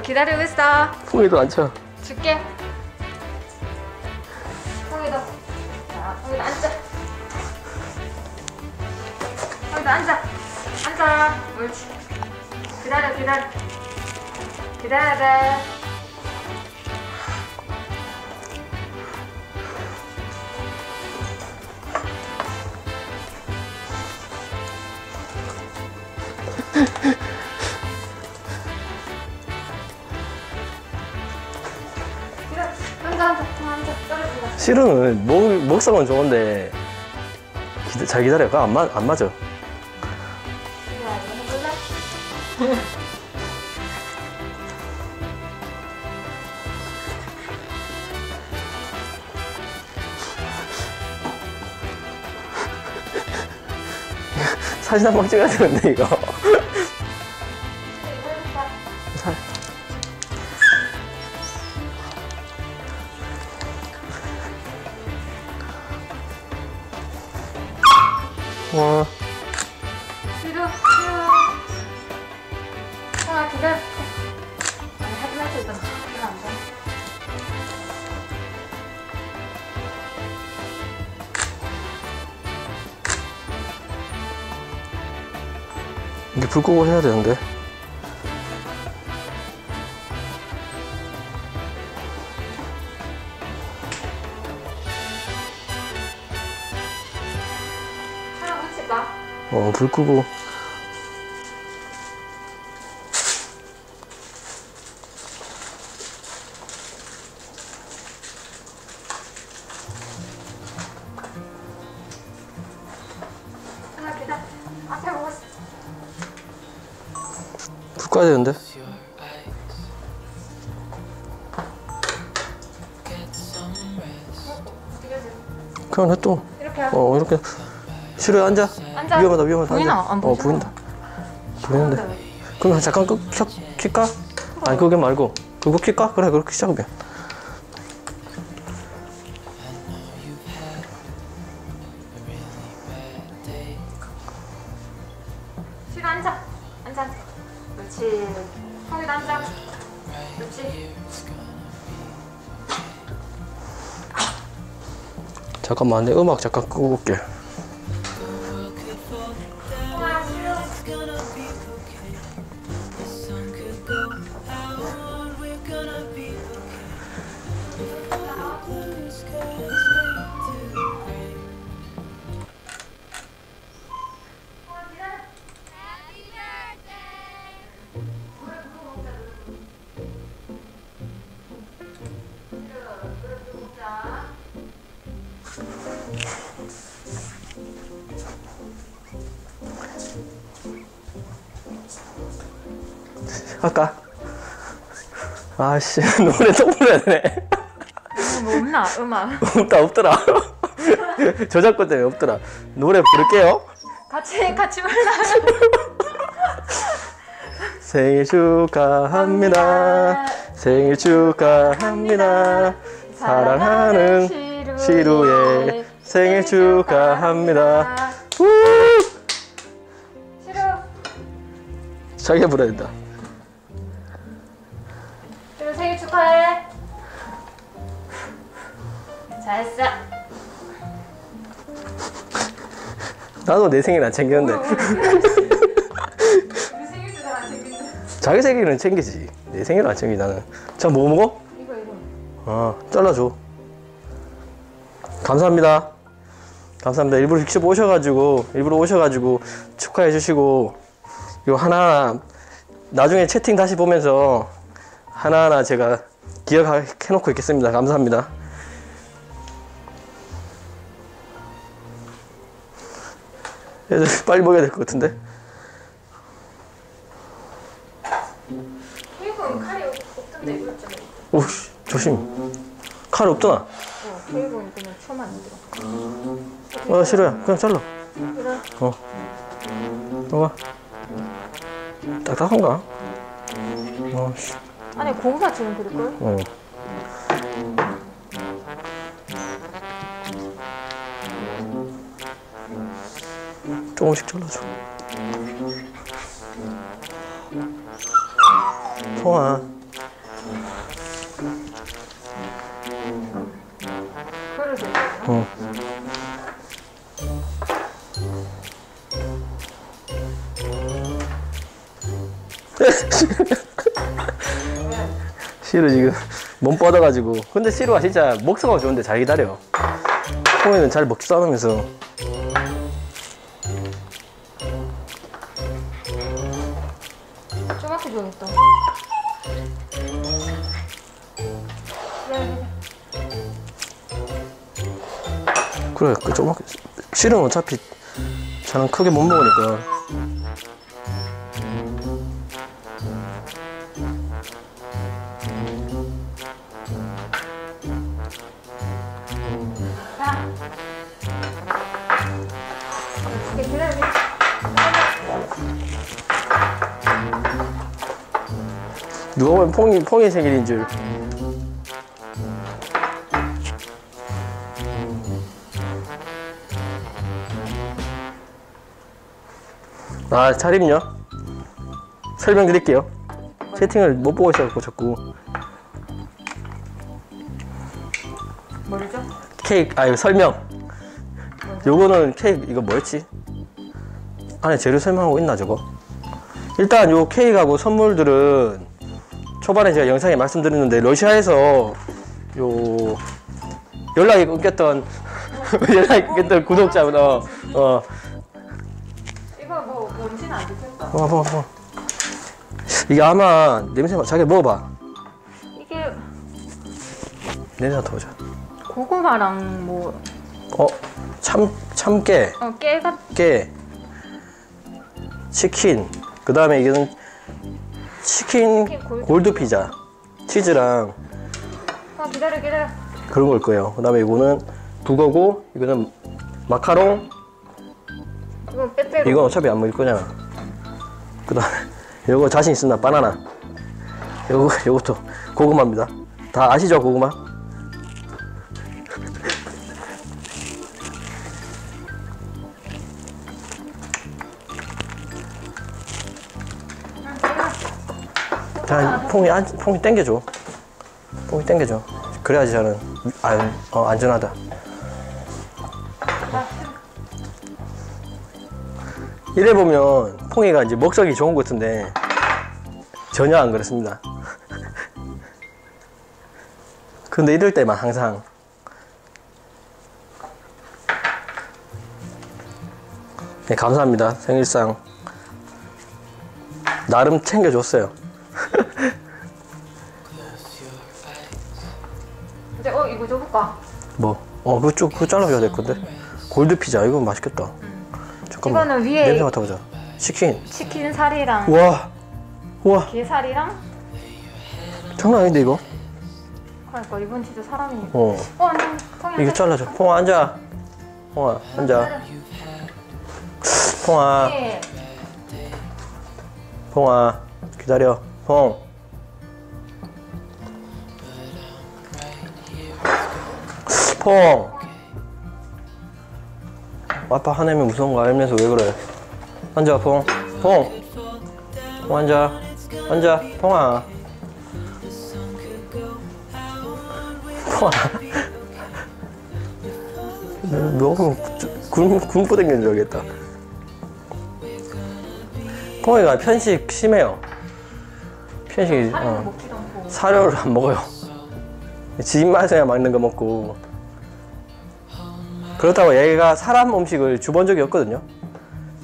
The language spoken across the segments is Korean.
기다리고 있어. 풍이도 앉혀. 줄게. 홍이도. 자, 홍이도 앉아. 홍이도 앉아. 앉아. 옳지. 기다려, 기다려. 기다려야 돼. 시루는 목, 목성은 좋은데 기다, 잘 기다려. 그거 안, 맞, 안 맞아. 사진 한방 찍어야 되는데 이거. 이게 불 끄고 해야 되는데. 하나 붙일까? 어, 불 끄고. 불 꺼야 되는데. 그냥 하고 어, 이렇게. 시루야 앉아. 앉아. 위험하다, 위험하다. 보이나? 앉아. 안 어, 보이잖아. 보인다. 보이는데. 그럼 잠깐 끄, 켜, 킬까? 아니, 그게 말고. 그거 킬까? 그래, 그렇게 시작하 잠깐만, 내 음악 잠깐 끄고 올게. 아씨, 노래 또 불러야 되네. 뭐 없나 음악 없다, 없더라. 저작권 때문에 없더라. 노래 부를게요. 같이 같이 불러 생일 축하합니다. 생일 축하합니다. 사랑하는 시루의 생일 축하합니다. 우! 시루 자기가 불러야 된다. 시루 생일 축하해 잘했어 나도 내 생일 안 챙겼는데. 우리 생일도 잘안 챙긴다 자기 생일은 챙기지. 내 생일은 안 챙기 나는. 자, 뭐 먹어? 이거 이거 아, 잘라줘. 감사합니다. 감사합니다. 일부러 직접 오셔가지고, 일부러 오셔가지고 축하해 주시고, 이거 하나하나, 나중에 채팅 다시 보면서 하나하나 제가 기억해 놓고 있겠습니다. 감사합니다. 애들 빨리 먹어야 될 것 같은데? 케이크는 칼이 없- 없던데 이거 좀 오씨, 조심. 칼 없더나? 어, 케이크는 그냥 쳐만 들어 어, 싫어요. 그냥 잘라. 그래 어. 봐봐. 딱딱한가? 어, 아니 고무가 지금 그릴걸? 어. 조금씩 잘라줘. 소아. 어. 어. 시루 지금 몸 뻗어가지고 근데 시루가 진짜 먹성가 좋은데 잘 기다려 홍이는 잘 먹지도 않으면서 조금씩 줘야겠다. 그래, 그 조금 시루는 어차피 저는 크게 못 먹으니까 누가 보면 퐁이 퐁이 생일인 줄 아, 차림요? 설명드릴게요. 채팅을 못 보고 있어갖고 자꾸 뭐죠? 케이크, 아, 이거 설명. 요거는 케이크, 이거 뭐였지? 안에 재료 설명하고 있나, 저거? 일단 요 케이크하고 선물들은 초반에 제가 영상에 말씀드렸는데, 러시아에서 요 연락이 끊겼던, 연락이 끊겼던 구독자분, 어, 어, 이거 뭐 뭔지는 안 좋겠다. 어, 어, 어. 이게 아마 냄새 맡 자기 먹어봐. 이게 냄새 맡아보자. 고구마랑 뭐 어, 참, 참깨. 어, 깨가 깨, 치킨, 그 다음에 이거는 치킨 골드 피자, 치즈랑 어, 기다려 기다려. 그런 걸 거예요. 그 다음에 이거는 북어고, 이거는 마카롱, 이건 빼빼로. 이건 어차피 안 먹을 거잖아. 그 다음에 이거 자신 있습니다. 바나나. 요거, 요것도 고구마입니다. 다 아시죠, 고구마? 퐁이, 안, 퐁이 땡겨줘. 퐁이 땡겨줘. 그래야지 저는 안, 어, 안전하다. 이래 보면 퐁이가 이제 먹성이 좋은 것 같은데 전혀 안 그렇습니다. 근데 이럴 때만 항상 네, 감사합니다. 생일상 나름 챙겨줬어요. 어, 그거 쭉, 그거 잘라줘야 될 건데. 골드 피자, 이거 맛있겠다. 잠깐만. 이거는 위에- 냄새 맡아보자. 치킨. 치킨 살이랑 우와. 우와. 게살이랑 장난 아닌데, 이거? 그러니까 이건 진짜 사람이. 어. 어 아니 통이 이거 잘라줘. 퐁아, 앉아. 퐁아, 앉아. 퐁아, 예. 퐁아. 기다려. 퐁. 퐁. 아빠 화내면 무서운 거 알면서 왜 그래? 앉아, 퐁. 퐁. 퐁 앉아. 앉아, 퐁아. 퐁아. 너무 굶, 굶고 댕기는 줄 알겠다. 퐁이가 편식 심해요. 편식이, 살은 어. 사료를 안 먹어요. 지 입맛에야 맞는 거 먹고. 그렇다고 얘가 사람 음식을 줘본 적이 없거든요.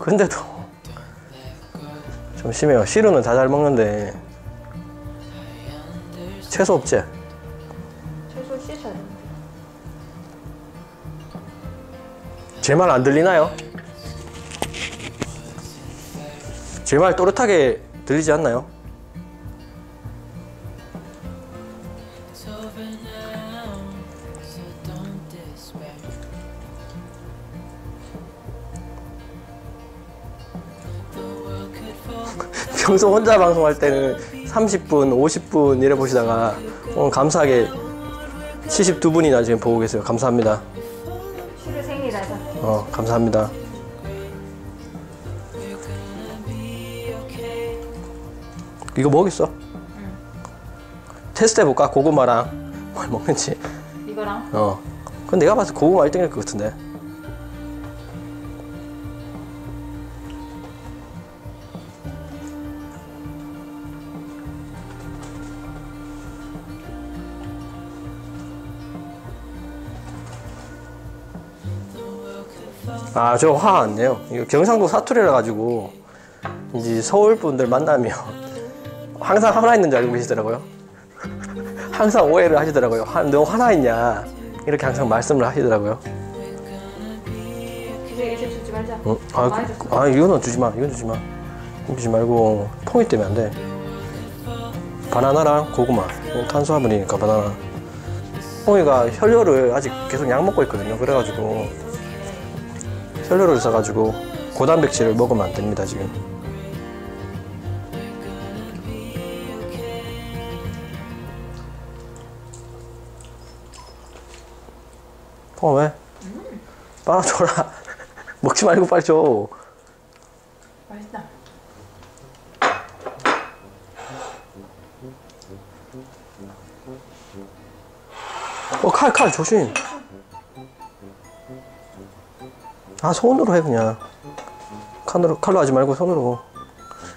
근데도 좀 심해요. 시루는 다 잘 먹는데 채소 없지? 채소 씻어야 돼. 제말 안 들리나요? 제 말 또렷하게 들리지 않나요? 평소 혼자 방송할 때는 30분, 50분 이래 보시다가 오늘 감사하게 72분이나 지금 보고 계세요. 감사합니다. 생일이라서. 어, 감사합니다. 이거 먹겠어? 테스트 해볼까? 고구마랑 뭘 먹는지. 이거랑 어, 그건 내가 봐서 고구마 1등 일 것 같은데. 아, 저 화 안 내요. 이거 경상도 사투리라 가지고 이제 서울 분들 만나면 항상 화나 있는 줄 알고 계시더라고요. 항상 오해를 하시더라고요. 화, 너 화나 있냐? 이렇게 항상 말씀을 하시더라고요. 주지 말자. 어? 아, 그. 아, 이거는 주지 마. 이건 주지 마. 이거 주지 말고 퐁이 때문에 안 돼. 바나나랑 고구마. 탄수화물이니까 바나나. 퐁이가 혈뇨를 아직 계속 약 먹고 있거든요. 그래가지고 혈뇨를 써가지고 고단백질을 먹으면 안 됩니다 지금. 퐁아 왜? 빨아줘라. 먹지 말고 빨리 줘. 맛있다. 어, 칼, 칼, 조심. 아, 손으로 해, 그냥. 칼로, 칼로 하지 말고 손으로.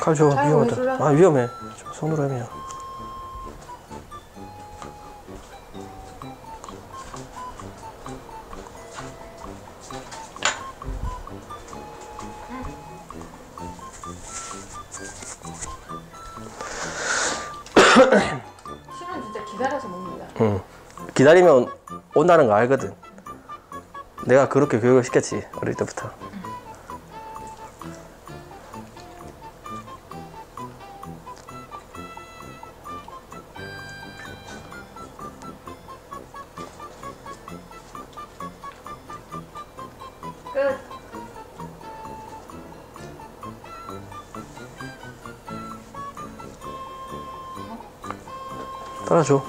칼 줘, 칼왜 줄래? 위험하다. 아, 위험해. 좀 손으로 해, 그냥. 실은 진짜 기다려서 먹는다. 응. 기다리면 온다는 거 알거든. 내가 그렇게 교육을 시켰지, 어릴 때부터. 끝. 따라줘.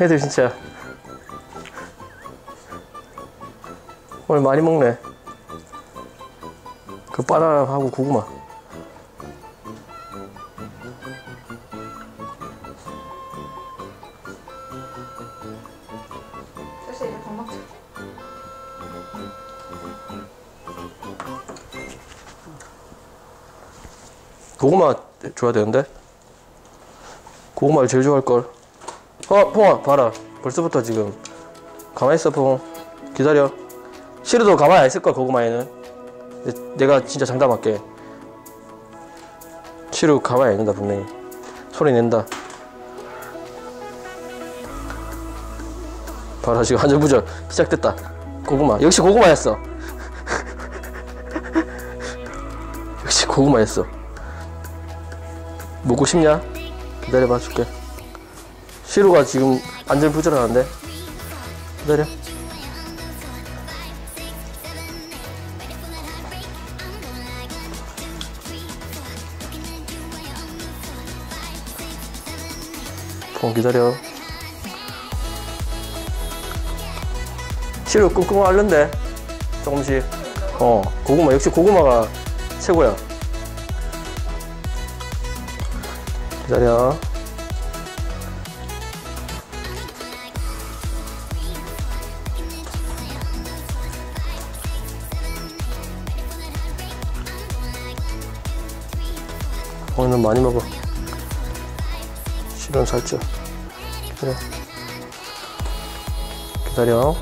애들 진짜. 오늘 많이 먹네. 그 바나나하고 고구마. 됐어, 이제 밥 먹자. 고구마 줘야 되는데? 고구마를 제일 좋아할 걸. 어, 퐁아, 봐라. 벌써부터 지금 가만히 있어, 퐁. 기다려. 시루도 가만히 안 있을 걸, 고구마에는. 내가 진짜 장담할게. 시루 가만히 안 있는다, 분명히. 소리 낸다. 봐라, 지금 한절부절 시작됐다. 고구마. 역시 고구마였어. 역시 고구마였어. 먹고 싶냐? 기다려봐 줄게 시루가 지금 안절부절하는데? 기다려. 폰 기다려. 시루 끙끙 앓는데? 조금씩. 어 고구마 역시 고구마가 최고야. 기다려. 오늘 많이 먹어. 실은 살쪄. 기다려. 기다려.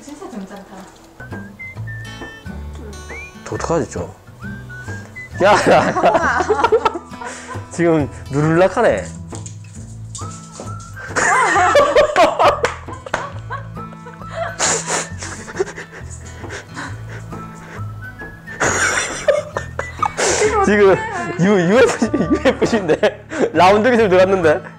진짜 점잖다. 독특하지 좀. 야, 야. 지금 누를락하네. 지금 U, UFC, UFC인데 라운드 기술 들어갔는데